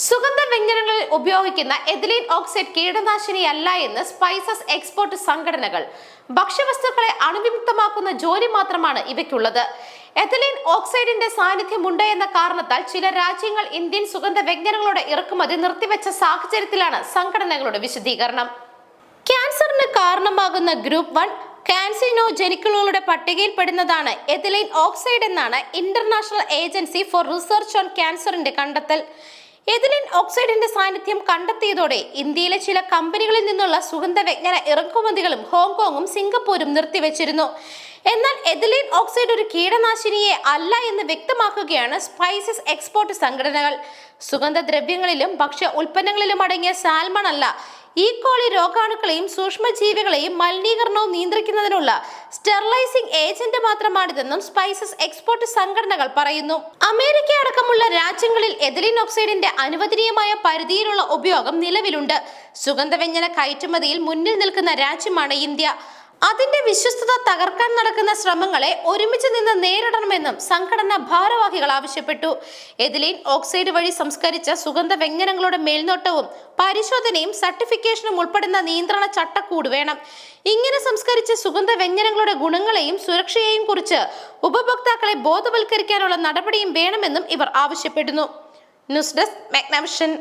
സുഗന്ധ വ്യഞ്ജനങ്ങളിൽ ഉപയോഗിക്കുന്ന ethylene oxide കീടനാശിനിയല്ല എന്ന് സ്പൈസസ് എക്സ്പോർട്ട് സംഘടനകൾ. ഭക്ഷ്യവസ്തുക്കളെ അണുവിമുക്തമാക്കുന്ന ജോലി മാത്രമാണ് ഇവയ്ക്കുള്ളത്. എഥിലീൻ ഓക്സൈഡിന്റെ സാന്നിധ്യമുണ്ട് എന്ന കാരണത്താൽ ചില രാജ്യങ്ങൾ ഇന്ത്യൻ സുഗന്ധ വ്യഞ്ജനങ്ങളുടെ ഇറക്കുമതി നിർത്തിവെച്ച സാഹചര്യത്തിലാണ് സംഘടനകളുടെ വിശദീകരണം. ക്യാൻസറിന് കാരണമാകുന്ന ഗ്രൂപ്പ് വൺ ക്യാൻസിനോജെനിക്കുകളുടെ പട്ടികയിൽപ്പെടുന്നതാണ് എഥിലൈൻ ഓക്സൈഡ് എന്നാണ് international agency for research on ക്യാൻസറിന്റെ കണ്ടെത്തൽ. എഥിലിൻ ഓക്സൈഡിന്റെ സാന്നിധ്യം കണ്ടെത്തിയതോടെ ഇന്ത്യയിലെ ചില കമ്പനികളിൽ നിന്നുള്ള സുഗന്ധവ്യഞ്ജന ഇറക്കുമതികളും ഹോങ്കോങ്ങും സിംഗപ്പൂരും നിർത്തിവെച്ചിരുന്നു. എന്നാൽ എഥിലിൻ ഓക്സൈഡ് ഒരു കീടനാശിനിയെ അല്ല എന്ന് വ്യക്തമാക്കുകയാണ് സ്പൈസസ് എക്സ്പോർട്ട് സംഘടനകൾ. സുഗന്ധദ്രവ്യങ്ങളിലും ഭക്ഷ്യ ഉൽപ്പന്നങ്ങളിലും അടങ്ങിയ സാൽമൺ അല്ല. ഈ കോളി രോഗാണുക്കളെയും സൂക്ഷ്മജീവികളെയും മലിനീകരണവും നിയന്ത്രിക്കുന്നതിനുള്ള സ്റ്റെറിലൈസിംഗ് ഏജന്റ് മാത്രമാണിതെന്നും സ്പൈസസ് എക്സ്പോർട്ട് സംഘടനകൾ പറയുന്നു. അമേരിക്ക അടക്കമുള്ള രാജ്യങ്ങളിൽ എഥിലിൻ ഓക്സൈഡിന്റെ അനുവദനീയമായ പരിധിയിലുള്ള ഉപയോഗം നിലവിലുണ്ട്. സുഗന്ധവ്യഞ്ജന കയറ്റുമതിയിൽ മുന്നിൽ നിൽക്കുന്ന രാജ്യമാണ് ഇന്ത്യ. അതിന്റെ വിശ്വസ്തത തകർക്കാൻ നടക്കുന്ന ശ്രമങ്ങളെ ഒരുമിച്ച് നിന്ന് നേരിടണമെന്നും സംഘടന ഭാരവാഹികൾ ആവശ്യപ്പെട്ടു. എതിലീൻ ഓക്സൈഡ് വഴി സംസ്കരിച്ച സുഗന്ധ വ്യഞ്ജനങ്ങളുടെ മേൽനോട്ടവും പരിശോധനയും സർട്ടിഫിക്കേഷനും ഉൾപ്പെടുന്ന നിയന്ത്രണ ചട്ടക്കൂട് വേണം. ഇങ്ങനെ സംസ്കരിച്ച സുഗന്ധ വ്യഞ്ജനങ്ങളുടെ ഗുണങ്ങളെയും സുരക്ഷയെയും കുറിച്ച് ഉപഭോക്താക്കളെ ബോധവൽക്കരിക്കാനുള്ള നടപടിയും വേണമെന്നും ഇവർ ആവശ്യപ്പെടുന്നു. News desk Magnavision.